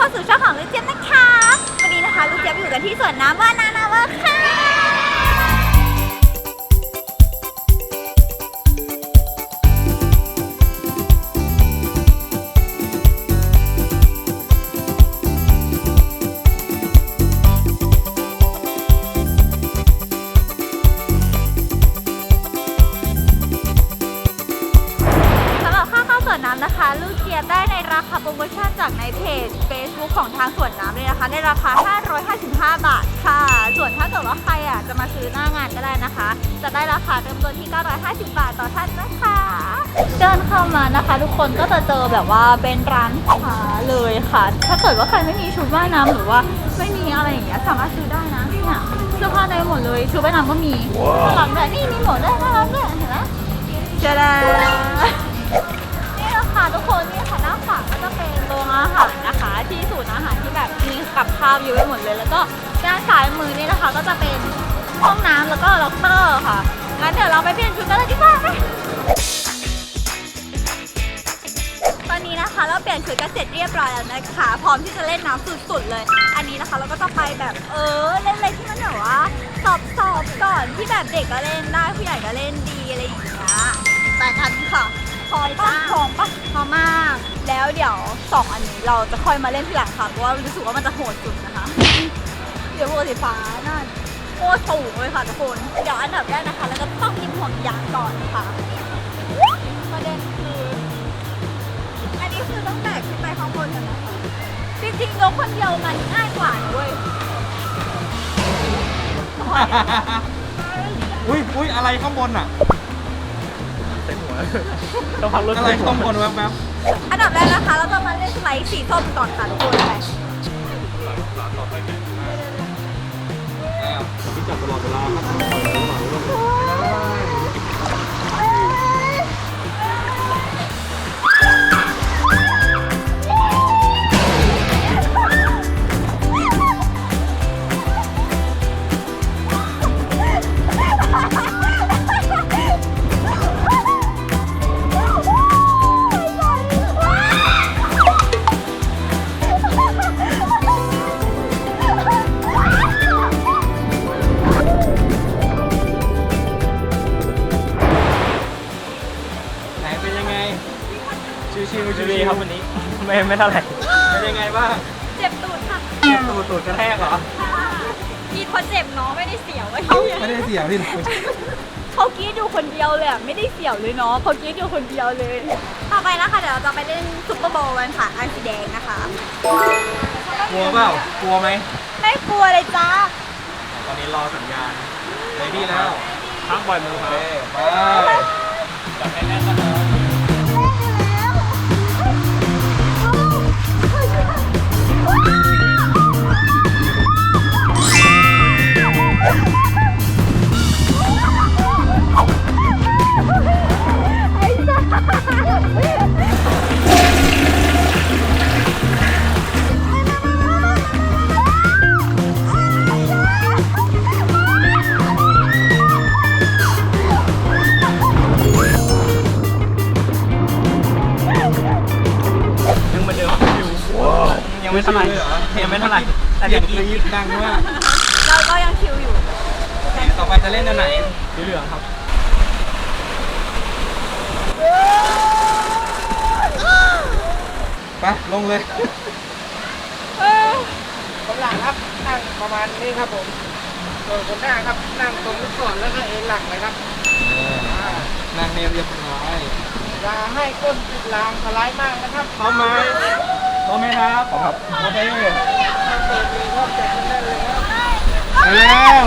เข้าสู่ช่องของลูกเจี๊ยบนะคะ วันนี้นะคะลูกเจี๊ยบอยู่กันที่สวนน้ำว่านานาว่าค่ะ วนถ้าเกิดว่าใครอะจะมาซื้อหน้างานก็ได้นะคะ จะได้ราคาเริ่มต้นที่ 950 บาทต่อท่านนะคะ เดินเข้ามานะคะ ทุกคนก็จะเจอแบบว่าเป็นร้านค้าเลยค่ะ ถ้าเกิดว่าใครไม่มีชุดว่ายน้ำหรือว่าไม่มีอะไรอย่างเงี้ยสามารถซื้อได้นะเนี่ยเสื้อผ้าได้หมดเลยชุดว่ายน้ำก็มีน่ารักด้วยนี่มีหมดด้วยน่ารักด้วยเห็นไหมจะได้นี่นะคะทุกคนนี่ค่ะหน้าฝั่งก็จะเป็นโรงอาหารนะคะ ที่ศูนย์อาหารที่แบบมีกับข้าวเยอะไปหมดเลยแล้วก็ ด้านซ้ายมือนี่นะคะ ก็จะเป็นห้องน้ำแล้วก็ล็อกเกอร์ค่ะ งั้นเดี๋ยวเราไปเปลี่ยนชุดกันเลยดีกว่าไหมตอนนี้นะคะเราเปลี่ยนชุดกันเสร็จเรียบร้อยแล้วนะคะ พร้อมที่จะเล่นน้ำสุดๆเลย อันนี้นะคะเราก็จะไปแบบเออเล่นอะไรที่มันแบบว่าสอบสอบๆก่อนที่แบบเด็กก็เล่นได้ผู้ใหญ่ก็เล่นดีอะไรอย่างเงี้ยแต่กันค่ะพร้อมปะพร้อมปะพร้อมมาก แล้วเดี๋ยวสองอันนี้เราจะค่อยมาเล่นทีหลังค่ะเพราะว่ารู้สึกว่ามันจะโหดสุดนะคะเดี๋ ยวโหดสีฟ้านั่นโคตรสูงเลยค่ะทุกคน เดี๋ยวอันดับแรกนะคะเราก็ต้องกินห่วงยางก่อนค่ะประเด็นคือ อันนี้คือต้องแบกขึ้นไปข้างบนกันนะคะจริงๆยกคนเดียวมันง่ายกว่านะเว้ยอุ้ยอุ้ยอะไรข้างบนอะต้องพักรถอะไรข้างบนแวบอันดับแรกนะคะ เราจะมาเล่นสไลด์สีส้มก่อนค่ะทุกคนไปๆอ้าว ที่จับตลอดเวลาครับ ไม่ไม่เท่าไหร่ เป็นยังไงบ้างเจ็บตูดค่ะเจ็บตูดตูดกระแทกเหรอกีดเพราะเจ็บเนาะไม่ได้เสียวไอ้ไม่ได้เสียวที่ไหนเขากรีดอยู่คนเดียวเลยอะไม่ได้เสียวเลยเนาะเขากรีดอยู่คนเดียวเลย ต่อไปนะคะเดี๋ยวเราจะไปเล่นซุปเปอร์โบว์กันค่ะอันสีแดงนะคะ กลัวเปล่ากลัวไหมไม่กลัวเลยจ้าตอนนี้รอสัญญาณเรดี้แล้วพักบ่อยมือโอคเครับไปจับแน่นๆนะครับ ยังเหมือนเดิมอยู่ยังไม่เท่าไหร่ชิวๆเลยเหรอยังไม่เท่าไหร่แต่เสียเมื่งอกี้กรี๊ดดังมากเราก็ยังชิวอยู่ ต่อไปจะเล่นอันไหนสีเหลืองครับ ไปลงเลยคนหลังครับ นั่งประมาณนี้ครับผม ส่วนคนหน้าครับ นั่งตรงนี้ก่อนแล้วก็เอ็นหลังเลยครับนั่งเนมเรียบร้อยอย่าให้ก้นติดรางสไลด์มากนะครับพร้อมไหมพร้อมไหมครับพร้อมครับโอเคถ้าเปิดมีก็จะขึ้นได้เลยครับไปแล้ว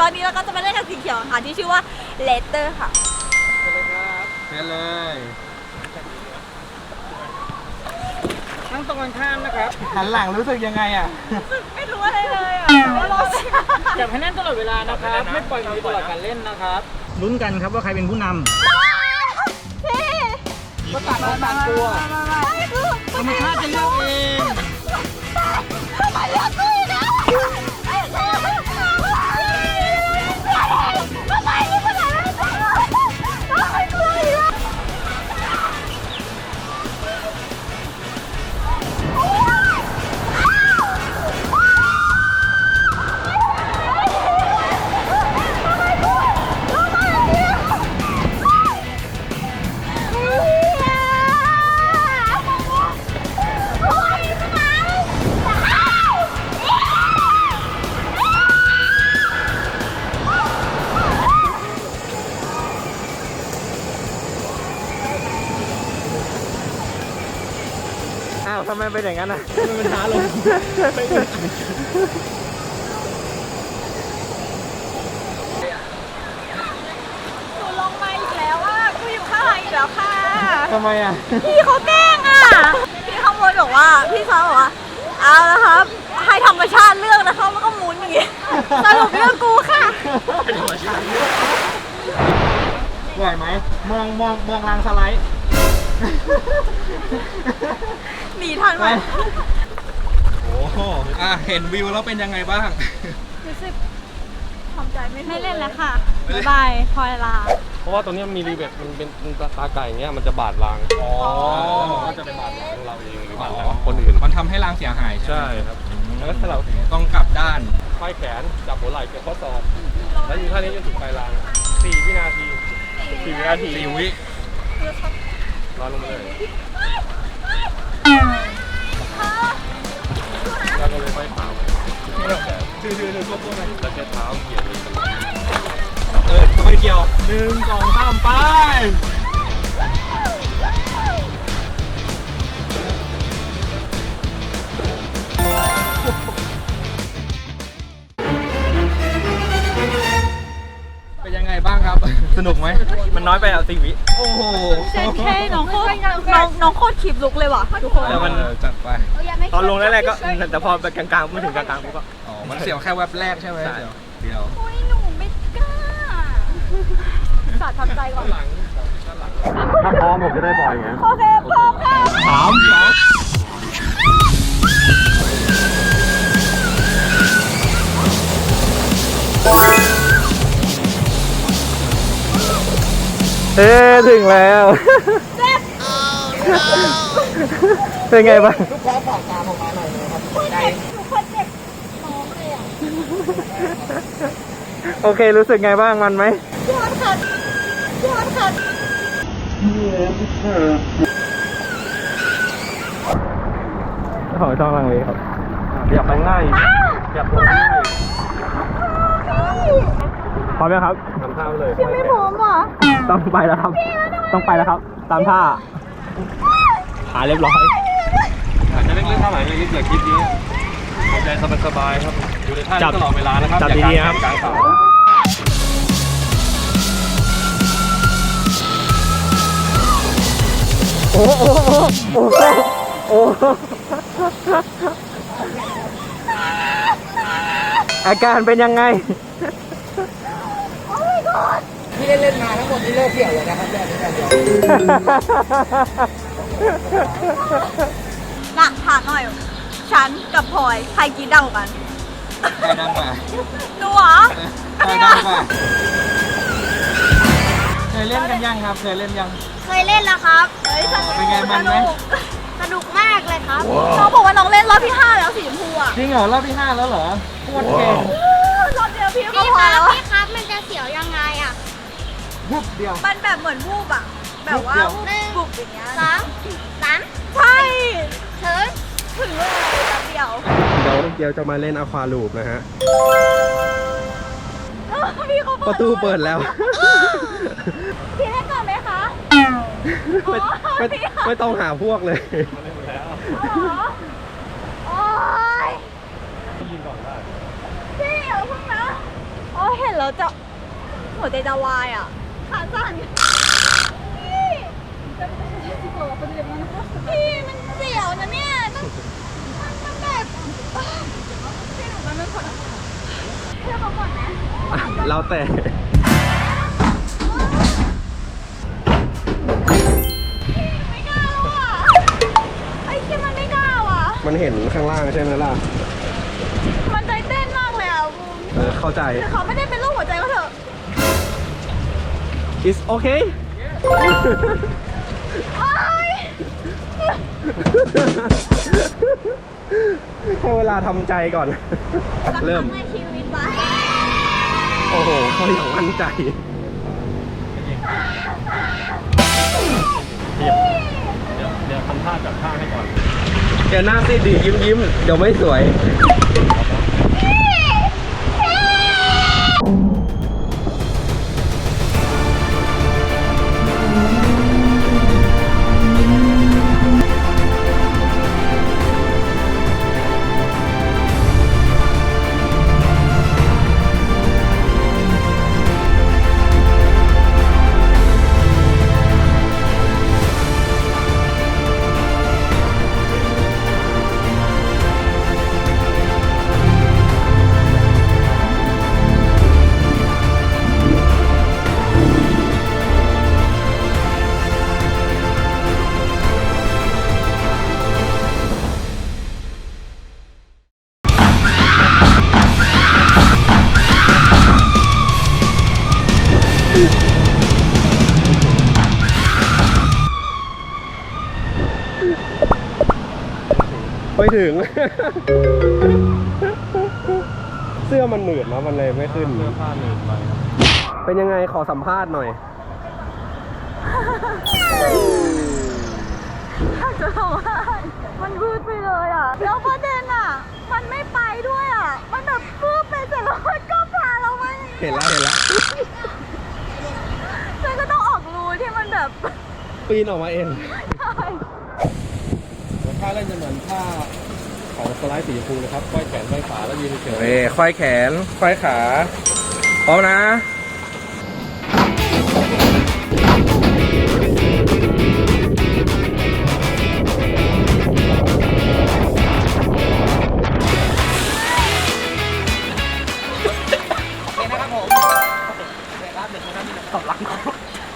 ตอนนี้เราก็จะมาเล่นกับสีเขียวค่ะที่ชื่อว่าเลเตอร์ค่ะเล่นเลยนั่งตรงกันข้ามนะครับ หันหลังรู้สึกยังไงอะ ไม่รู้อะไรเลยอะไม่รู้สิจับให้แน่นตลอดเวลานะครับ ไม่ปล่อยมือตลอดการเล่นนะครับ ลุ้นกันครับว่าใครเป็นผู้นพี่ก็ตัดมาตัดตัวไม่คือธรรมชาติจะเลือกเอง ทำไมเป็นอย่างนั้นอะมันช้าลงหนูลงมาอีกแล้วอะกูอยู่ข้างหลังอีกแล้วค่ะ ทำไมอะ พี่เขาแกล้งอะ พี่ข้างบนบอกว่า พี่เขาบอกว่าเอาละครับ ให้ธรรมชาติเลือกนะครับแล้วก็หมุนอย่างงี้สรุปเลือกกูค่ะไหวไหมมองมองมองรางสไลด์ หนีทันไหมโอ้โหอะเห็นวิวแล้วเป็นยังไงบ้าง รู้สึกทำใจไม่ไม่เล่นแล้วค่ะบ๊ายบายพลอยลา เพราะว่าตัวเนี้ยมีรีเวทมันเป็นตาไก่อย่างเงี้ยมันจะบาดรางอ๋อ ก็จะเป็นบาดรางเราเองหรือบาดรางคนอื่น มันทำให้รางเสียหายใช่ใช่ไหมครับ แล้วก็ถ้าเราต้องกลับด้านไขว้แขนจับหัวไหล่เกี่ยวข้อศอกแล้วอยู่ท่านี้จนถึงปลายรางสี่วินาทีสี่วินาทีสี่วิรอลงมาเลย ชื่อชื่อชื่อควบคู่ไหมแล้วใช้เท้าเหยียบเลยเออไม่เกี่ยวหนึ่งสองสามไปเป็นยังไงบ้างครับ สนุกไหม มันน้อยไปอะสี่วิโอ้โหเชนเคน้องโคตรน้องน้องโคตรขีบลุกเลยว่ะทุกคน แต่มันจัดไป ตอนลงแรกๆก็แต่พอไปกลางๆไม่ถึงกลางๆปุ๊บก็ มันเสียวแค่แวบแรกใช่ไหมใช่ เดี๋ยวเดี๋ยว โอ้ยหนูไม่กล้าสาดทำใจก่อนถ้าพร้อมผมจะได้บ่อยไง โอเคพร้อมค่ะสามสองเอ๊ะถึงแล้ว เป็นไงบ้างลูก โอเครู้สึกไงบ้างมันไหมยอดค่ะยอดค่ะขอช่องลังเลครับอยากไปง่ายอยากลงง่ายพร้อมไหมครับทำท่าเลยยังไม่พร้อมว่ะต้องไปแล้วครับ ต้องไปแล้วครับ ตามท่าหาเรียบร้อยอาจจะเล็กๆเท่าไหร่เล็กๆเหลือคลิปนี้ใจสบายๆครับอยู่ในท่าจับนี้ตลอดเวลานะครับจับดีๆครับกลางขา โอ้โอ้โอ้โอ้โอ้อาการเป็นยังไง ที่เล่นๆมาทั้งหมดที่เลิกเที่ยวเลยนะครับแบบนี้แบบเดียวน่ะถามหน่อย ฉันกับพลอยใครกินเดากันใครดังกว่าหนูเหรอใครดังกว่าเคยเล่นกันยังครับ เคยเล่นยัง เคยเล่นแล้วครับ เฮ้ยสนุกเป็นไงมันไหม สนุกสนุกมากเลยครับ น้องบอกว่าน้องเล่นรอบที่ห้าแล้วสีชมพูอะจริงเหรอรอบที่ห้าแล้วเหรอโคตรเก่งรอบเดียวพี่ก็พี่พคอรับแล้วอะพี่ครับมันจะเสียวยังไงอะวุบเดียว มันแบบเหมือนวูบอะ แบบว่าเดี๋ยววูบบุบอย่างเงี้ยสามสามใช่ถึงถึงเลยแป๊บเดียวเดี๋ยวเกียวจะมาเล่นอะควาลูปนะฮะเออพี่เขาประตูเปิดแล้ว พี่เล่นก่อน ไหมคะไม่ไม่พี่เหรอไม่ต้องหาพวกเลยโอ๊ยพี่อย่าเพิ่งนะโอ้ยเห็นแล้วจะหัวใจจะวายอะขาสั่นพี่พี่มันเสียวนะเนี่ยมันมันแบบพี่หนูมันเป็นคนเชื่อเขาก่อนนะเราแต่ มันไม่กล้าว่ะมันเห็นข้างล่างใช่ไหมล่ะมันใจเออเข้าใจ แต่เขาไม่ได้เป็นโรคหัวใจก็เถอะ is okay โอ๊ยให้เวลาทำใจก่อนเริ่มในชีวิตวะโอ้โหเขาอย่างมั่นใจ เดี๋ยวเดี๋ยวทำท่าจับข้างให้ก่อน เดี๋ยวหน้าซีดดียิ้มยิ้มเดี๋ยวไม่สวย ถึง เสื้อมันหนืดแล้วมันเลยไม่ขึ้น เสื้อผ้าหนืดไปเป็นยังไงขอสัมภาษณ์หน่อยจะบอกว่ามันวืดไปเลยอะ แล้วประเด็นอะ มันไม่ไปด้วยอะ มันแบบฟืบไปเสร็จแล้วมันก็พาเรามาอย่างเห็เงี้นยแล้วเห็นแล้ว ฉันก็ต้องออกรูที่มันแบบ ปีนออกมาเอง ท่าเล่นจะเหมือนท่า ของสไลด์สีชมพูนะครับค่อยแขนค่อยขาแล้วยืนเฉยเอ้ควายแขนควายขาพร้อมนะ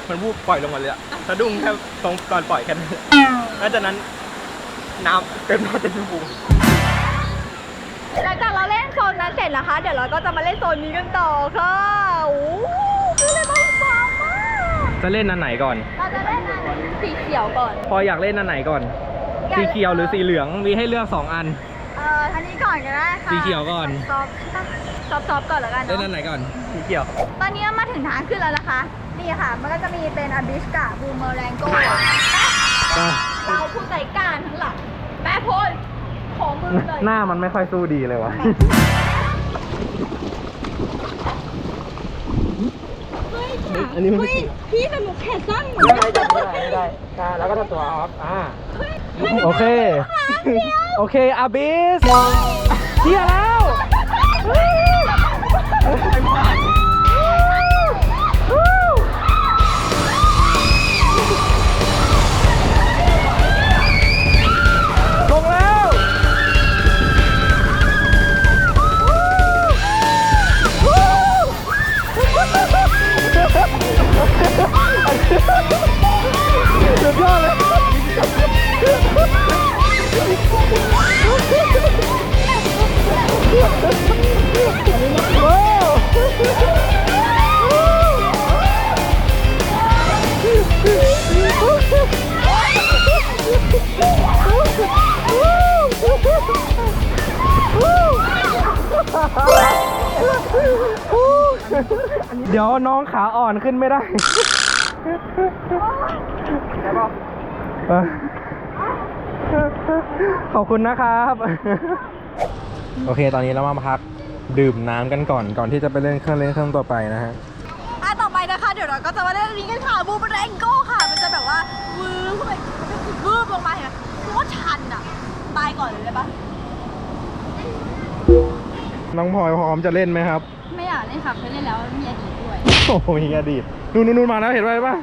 มันวูบปล่อยลงมาเลยอะสะดุ้งแค่ตรงก่อนปล่อยแค่นั้นหลังจากนั้น น้ำเต็มหน้าเต็มพุง หลังจากเราเล่นโซนนั้นเสร็จนะคะ เดี๋ยวเราก็จะมาเล่นโซนนี้กันต่อค่ะโอ้โหคือเลยต้องฟังมากจะเล่นอันไหนก่อน เราจะเล่นอันสีเขียวก่อน พออยากเล่นอันไหนก่อนอยากสีเขียวหรือสีเหลืองมีให้เลือก 2 อัน เอ่ออันนี้ก่อนก็ได้ค่ะสีเขียวก่อน ซอฟซอฟซอฟก่อนแล้วกันเล่นอันเนาะไหนก่อน สีเขียว ตอนนี้มาถึงทางขึ้นแล้วนะคะ นี่ค่ะ มันก็จะมีเป็นอบิสกะบูมเมอแรงโกเราผู้ใจกล้ารทั้งหลังแม่พล ขอมือเลย หน้ามันไม่ค่อยสู้ดีเลยวะอันนี้มัน เฮ้ยพี่แต่หนูแขนสั้นได้ได้ได้ได้ได้แล้วก็ทำตัวออฟอ่าโอเค โอเคอาบิสเชียร์แล้วล ขาอ่อนขึ้นไม่ได้เออขอบคุณนะครับ โอเค ตอนนี้เรามาพักดื่มน้ำกันก่อนก่อนที่จะไปเล่นเครื่องเล่นเครื่องต่อไปนะฮะอะต่อไปนะคะ เดี๋ยวเราก็จะมาเล่นอันนี้กันค่ะบูมแรงโก้ค่ะ มันจะแบบว่าวืบขึ้นไปวืบลงมาเห็นไหมคือว่าชันอะ ตายก่อนเลยได้ปะน้องพลอยพร้อมจะเล่นไหมครับ ไม่อยากเล่นค่ะเคยเล่นแล้วมีอดีตด้วย โอ้โหเฮียดีดนูนนูนมาแล้วเห็นไหมป่ะ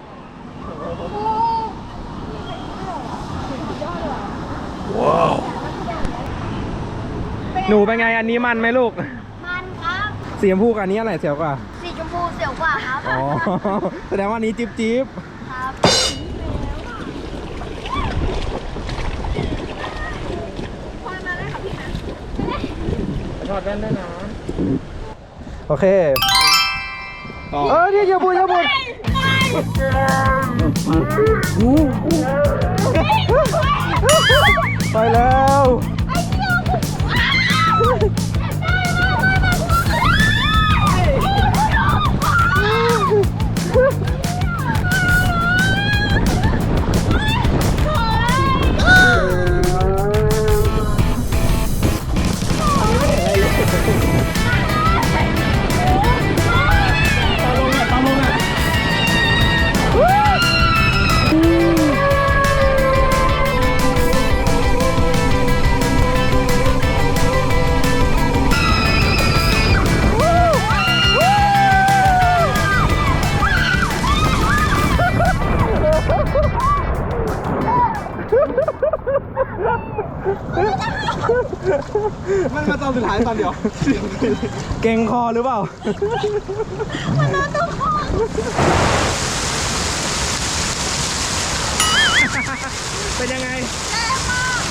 ว้าวหนูเป็นไงอันนี้มันไหมลูก มันครับ สีชมพูกอันนี้อะไรเสียวกว่า สีชมพูเสียวกว่าครับอ๋อ แสดงว่านี้จิ๊บจิ๊บครับถอดแว่นได้นะ โอเค เออนี่อย่าบุญอย่าบุญไปแล้ว มันมาตอนสุดท้ายตอนเดียว เก่งคอหรือเปล่า มันนอนตรงคอเป็นยังไงแรงมาก